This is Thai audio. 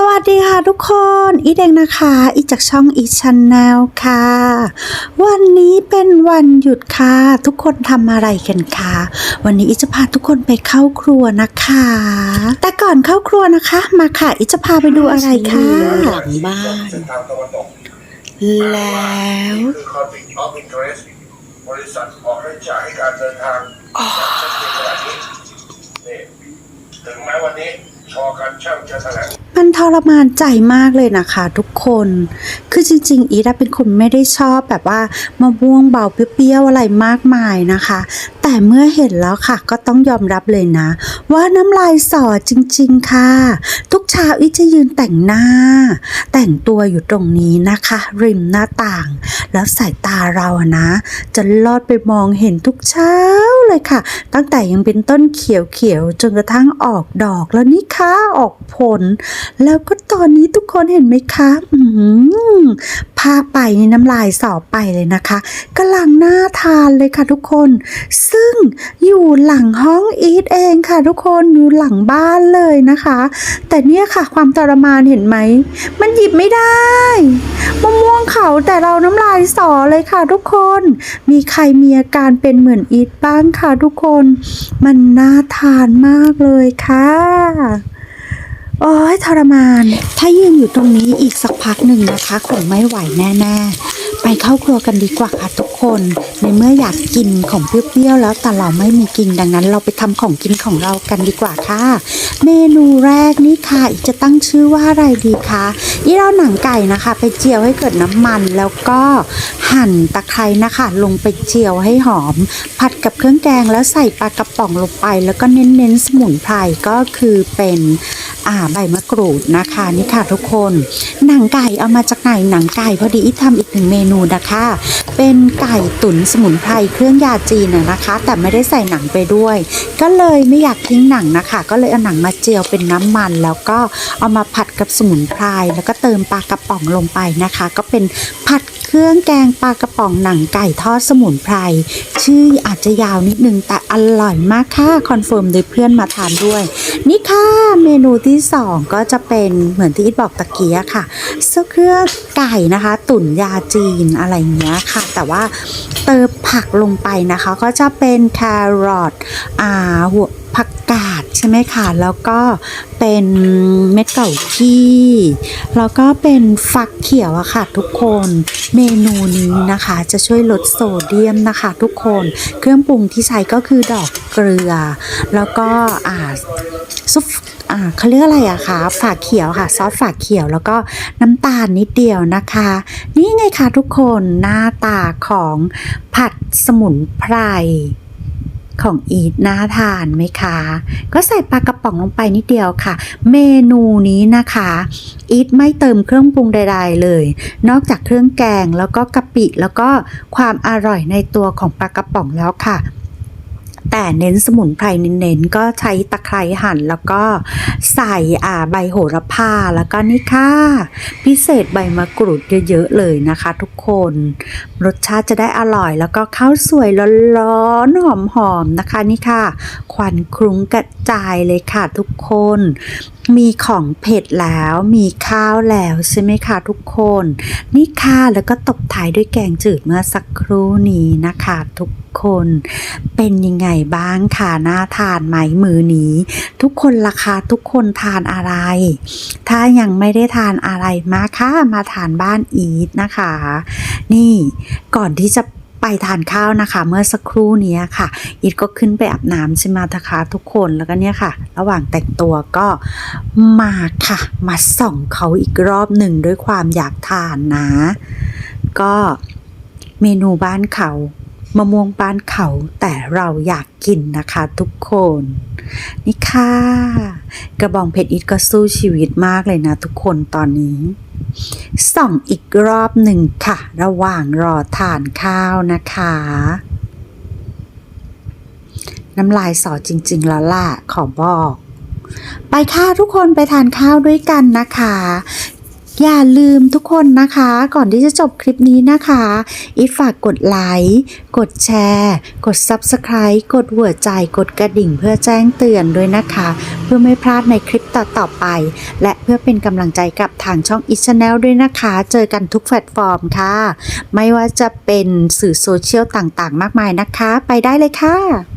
สวัสดีค่ะทุกคน อีเดงนะคะ อีจากช่องอีชันแนลค่ะ วันนี้เป็นวันหยุดค่ะ ทุกคนทำอะไรกันคะวันนี้อีจะพาทุกคนไปเข้าครัวนะคะ แต่ก่อนเข้าครัวนะคะ มาค่ะ อีจะพาไปดูอะไรคะหลังบ้านเส้นทางตะวันตกแล้วนี่คือ conflict of interest บริษัทออกให้จ่ายให้การเดินทางอย่างชัดเจนขนาดนี้นี่ถึงแม้วันนี้ชอการช่างจะแถลง มันทรมานใจมากเลยนะคะทุกคน คือจริง ๆ อีดาเป็นคนไม่ได้ชอบแบบว่ามะม่วงเบาเปรี้ยวๆอะไรมากมายนะคะ แต่เมื่อเห็นแล้วค่ะก็ต้องยอมรับเลยนะ ว่าน้ำลายสอจริง ๆ ค่ะทุาอิจะยืนแต่งหน้า แต่งตัวอยู่ตรงนี้นะคะ ริมหน้าต่าง แล้วสายตาเราอะนะ จะลอดไปมองเห็นทุกเช้าเลยค่ะ ตั้งแต่ยังเป็นต้นเขียวๆจนกระทั่งออกดอกแล้วนี่ค่ะออกผล แล้วก็ตอนนี้ทุกคนเห็นไหมคะ อืมพาไปนี่น้ำลายสอบไปเลยนะคะกำลังน่าทานเลยค่ะทุกคน ซึ่งอยู่หลังห้องอีทเองค่ะทุกคนอยู่หลังบ้านเลยนะคะ แต่เนี่ยค่ะความทรมานเห็นไหม มันหยิบไม่ได้มะม่วงเขาแต่เราน้ำลายสอเลยค่ะทุกคน มีใครมีอาการเป็นเหมือนอีทบ้างค่ะทุกคน มันน่าทานมากเลยค่ะ โอ้ยทรมาน ถ้ายืนอยู่ตรงนี้อีกสักพักหนึ่งนะคะคงไม่ไหวแน่ๆ ไปเข้าครัวกันดีกว่าค่ะทุกคน ในเมื่ออยากกินของเปรี้ยวๆแล้วแต่เราไม่มีกินดังนั้น เราไปทำของกินของเรากันดีกว่าค่ะ เมนูแรกนี่ค่ะอีกจะตั้งชื่อว่าอะไรดีคะอีเราหนังไก่นะคะ ไปเจียวให้เกิดน้ำมันแล้วก็หั่นตะไคร้นะคะ ลงไปเจียวให้หอม ผัดกับเครื่องแกงแล้วใส่ปลากระป๋องลงไป แล้วก็เน้นๆสมุนไพรก็คือเป็น อ่าใบมะกรูดนะคะนี่ค่ะทุกคนหนังไก่เอามาจากไหนหนังไก่พอดีอีทำอีกหนึ่งเมนูนะคะ เป็นไก่ตุ๋นสมุนไพรเครื่องยาจีนนะนะคะ แต่ไม่ได้ใส่หนังไปด้วย ก็เลยไม่อยากทิ้งหนังนะคะ ก็เลยเอาหนังมาเจียวเป็นน้ำมัน แล้วก็เอามาผัดกับสมุนไพรแล้วก็เติมปลากระป๋องลงไปนะคะ ก็เป็นผัด เครื่องแกงปลากระป๋องหนังไก่ทอดสมุนไพร ชื่ออาจจะยาวนิดนึงแต่อร่อยมากค่ะ คอนเฟิร์มโดยเพื่อนมาทานด้วย นี่ค่ะเมนูที่สองก็จะเป็นเหมือนที่อีทบอกตะเกียค่ะเสื้อเครื่องไก่นะคะ ตุ๋นยาจีนอะไรเงี้ยค่ะ แต่ว่าเติมผักลงไปนะคะ ก็จะเป็นแครอทอ่าหัวผักกาด ใช่ไหมคะแล้วก็เป็นเม็ดเก่าที่แล้วก็เป็นฟักเขียวอะค่ะทุกคนเมนูนี้นะคะจะช่วยลดโซเดียมนะคะทุกคนเครื่องปรุงที่ใช้ก็คือดอกเกลือ แล้วก็อ่าซุปอ่าเขาเรียกอะไรอะคะฝาเขียวค่ะซอสฝาเขียวแล้วก็น้ำตาลนิดเดียวนะคะ นี่ไงคะทุกคนหน้าตาของผัดสมุนไพร ของอีทน่าทานไหมคะ ก็ใส่ปลากระป๋องลงไปนิดเดียวค่ะ เมนูนี้นะคะอีทไม่เติมเครื่องปรุงใด ๆ เลย นอกจากเครื่องแกงแล้วก็กะปิแล้วก็ความอร่อยในตัวของปลากระป๋องแล้วค่ะ แต่เน้นสมุนไพรเน้นๆก็ใช้ตะไคร้หั่นแล้วก็ใส่อ่าใบโหระพาแล้วก็นี่ค่ะ พิเศษใบมะกรูดเยอะๆเลยนะคะ ทุกคน รสชาติจะได้อร่อย แล้วก็ข้าวสวยร้อนๆหอมๆนะคะนี่ค่ะ ควันคลุ้งกระจายเลยค่ะทุกคน มีของเผ็ดแล้วมีข้าวแล้วใช่ไหมคะทุกคน นี่ค่ะแล้วก็ตบท้ายด้วยแกงจืดเมื่อสักครู่นี้นะคะทุก คน เป็นยังไงบ้างค่ะน่าทานไหมมือนี้ ทุกคนราคาทุกคนทานอะไร ถ้ายังไม่ได้ทานอะไรมาค่ะมาทานบ้านอีทนะคะ นี่ก่อนที่จะไปทานข้าวนะคะ เมื่อสักครู่นี้ค่ะ อีทก็ขึ้นไปอาบน้ำใช่ไหมนะคะทุกคนแล้วก็เนี่ยค่ะ ระหว่างแต่งตัวก็มาค่ะ มาส่องเขาอีกรอบหนึ่งด้วยความอยากทานนะ ก็เมนูบ้านเขา มะม่วงบ้านเขาแต่เราอยากกินนะคะทุกคน นี่ค่ะ กระบองเพชรอีทก็สู้ชีวิตมากเลยนะทุกคนตอนนี้ส่องอีกรอบหนึ่งค่ะ ระหว่างรอทานข้าวนะคะ น้ำลายสอจริง ๆ แล้วล่ะขอบอก ไปค่ะทุกคนไปทานข้าวด้วยกันนะคะ อย่าลืมทุกคนนะคะ ก่อนที่จะจบคลิปนี้นะคะ อีฟฝากกดไลค์ กดแชร์ กด Subscribe กดหัวใจ กดกระดิ่งเพื่อแจ้งเตือนด้วยนะคะ เพื่อไม่พลาดในคลิปต่อๆไป และเพื่อเป็นกำลังใจกับทางช่อง i ช Channel ด้วยนะคะ เจอกันทุกแพลตฟอร์มค่ะ ไม่ว่าจะเป็นสื่อโซเชียลต่างๆ มากมายนะคะ ไปได้เลยค่ะ